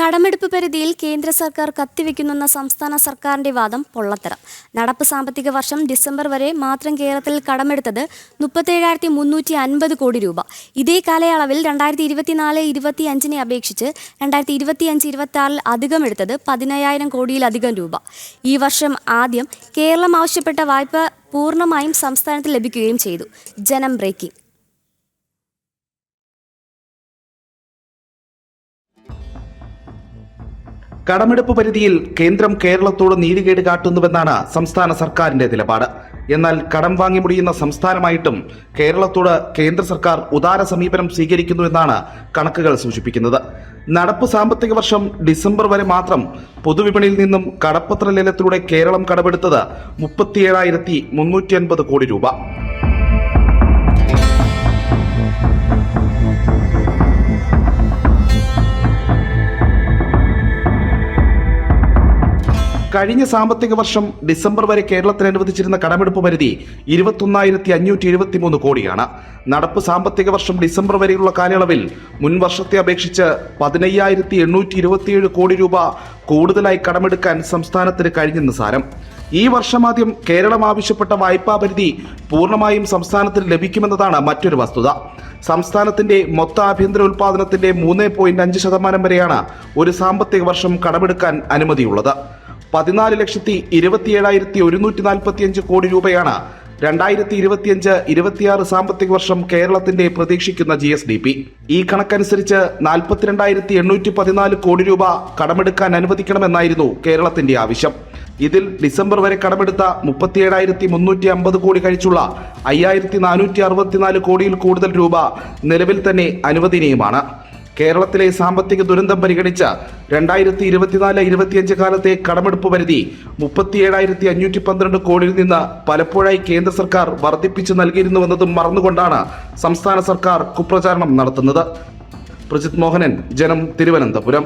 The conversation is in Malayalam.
കടമെടുപ്പ് പരിധിയിൽ കേന്ദ്ര സർക്കാർ കത്തിവെക്കുന്നെന്ന സംസ്ഥാന സർക്കാരിന്റെ വാദം പൊള്ളത്തരം. നടപ്പ് സാമ്പത്തിക വർഷം ഡിസംബർ വരെ മാത്രം കേരളത്തിൽ കടമെടുത്തത് മുപ്പത്തേഴായിരത്തി മുന്നൂറ്റി അൻപത് കോടി രൂപ. ഇതേ കാലയളവിൽ രണ്ടായിരത്തി ഇരുപത്തിനാല് ഇരുപത്തി അഞ്ചിനെ അപേക്ഷിച്ച് രണ്ടായിരത്തി ഇരുപത്തിയഞ്ച് ഇരുപത്തി ആറിൽ അധികം എടുത്തത് പതിനയ്യായിരം കോടിയിലധികം രൂപ. ഈ വർഷം ആദ്യം കേരളം ആവശ്യപ്പെട്ട വായ്പ പൂർണമായും സംസ്ഥാനത്ത് ലഭിക്കുകയും ചെയ്തു. ജനം ബ്രേക്കിംഗ്. കടമെടുപ്പ് പരിധിയിൽ കേന്ദ്രം കേരളത്തോട് നീതികേട് കാട്ടുന്നുവെന്നാണ് സംസ്ഥാന സർക്കാരിന്റെ നിലപാട്. എന്നാൽ കടം വാങ്ങി മുടിയുന്ന സംസ്ഥാനമായിട്ടും കേരളത്തോട് കേന്ദ്ര സർക്കാർ ഉദാര സമീപനം സ്വീകരിക്കുന്നുവെന്നാണ് കണക്കുകൾ സൂചിപ്പിക്കുന്നത്. നടപ്പ് സാമ്പത്തിക വർഷം ഡിസംബർ വരെ മാത്രം പൊതുവിപണിയിൽ നിന്നും കടപ്പത്ര ലേലത്തിലൂടെ കേരളം കടമെടുത്തത് മുപ്പത്തിയേഴായിരത്തി കോടി രൂപ. കഴിഞ്ഞ സാമ്പത്തിക വർഷം ഡിസംബർ വരെ കേരളത്തിന് അനുവദിച്ചിരുന്ന കടമെടുപ്പ് പരിധി ഇരുപത്തൊന്നായിരത്തി അഞ്ഞൂറ്റി എഴുപത്തി മൂന്ന് കോടിയാണ്. നടപ്പ് സാമ്പത്തിക വർഷം ഡിസംബർ വരെയുള്ള കാലയളവിൽ മുൻ വർഷത്തെ അപേക്ഷിച്ച് പതിനയ്യായിരത്തി എണ്ണൂറ്റി ഇരുപത്തിയേഴ് കോടി രൂപ കൂടുതലായി കടമെടുക്കാൻ സംസ്ഥാനത്തിന് കഴിഞ്ഞെന്ന് സാരം. ഈ വർഷമാദ്യം കേരളം ആവശ്യപ്പെട്ട വായ്പാ പരിധി പൂർണമായും സംസ്ഥാനത്തിന് ലഭിക്കുമെന്നതാണ് മറ്റൊരു വസ്തുത. സംസ്ഥാനത്തിന്റെ മൊത്ത ആഭ്യന്തര ഉൽപാദനത്തിന്റെ മൂന്ന് പോയിന്റ് അഞ്ച് ശതമാനം വരെയാണ് ഒരു സാമ്പത്തിക വർഷം കടമെടുക്കാൻ അനുമതിയുള്ളത്. പതിനാല് ലക്ഷത്തി ഇരുപത്തിയേഴായിരത്തി ഒരുന്നൂറ്റി നാൽപ്പത്തിയഞ്ച് കോടി രൂപയാണ് രണ്ടായിരത്തി ഇരുപത്തിയഞ്ച് ഇരുപത്തിയാറ് സാമ്പത്തിക വർഷം കേരളത്തിന്റെ പ്രതീക്ഷിക്കുന്ന ജി എസ് ഡി പി ഈ കണക്കനുസരിച്ച് നാൽപ്പത്തിരണ്ടായിരത്തി എണ്ണൂറ്റി പതിനാല് കോടി രൂപ കടമെടുക്കാൻ അനുവദിക്കണമെന്നായിരുന്നു കേരളത്തിന്റെ ആവശ്യം. ഇതിൽ ഡിസംബർ വരെ കടമെടുത്ത മുപ്പത്തിയേഴായിരത്തി മുന്നൂറ്റി അമ്പത് കോടി കഴിച്ചുള്ള അയ്യായിരത്തി നാനൂറ്റി അറുപത്തിനാല് കോടിയിൽ കൂടുതൽ രൂപ നിലവിൽ തന്നെ അനുവദനീയമാണ്. കേരളത്തിലെ സാമ്പത്തിക ദുരന്തം പരിഗണിച്ച രണ്ടായിരത്തി ഇരുപത്തിനാല് ഇരുപത്തിയഞ്ച് കാലത്തെ കടമെടുപ്പ് പരിധി മുപ്പത്തിയേഴായിരത്തി അഞ്ഞൂറ്റി പന്ത്രണ്ട് കോടിയിൽ നിന്ന് പലപ്പോഴായി കേന്ദ്ര സർക്കാർ വർദ്ധിപ്പിച്ചു നൽകിയിരുന്നുവെന്നതും മറന്നുകൊണ്ടാണ് സംസ്ഥാന സർക്കാർ കുപ്രചാരണം നടത്തുന്നത്. പ്രജിത് മോഹനൻ ജനം തിരുവനന്തപുരം.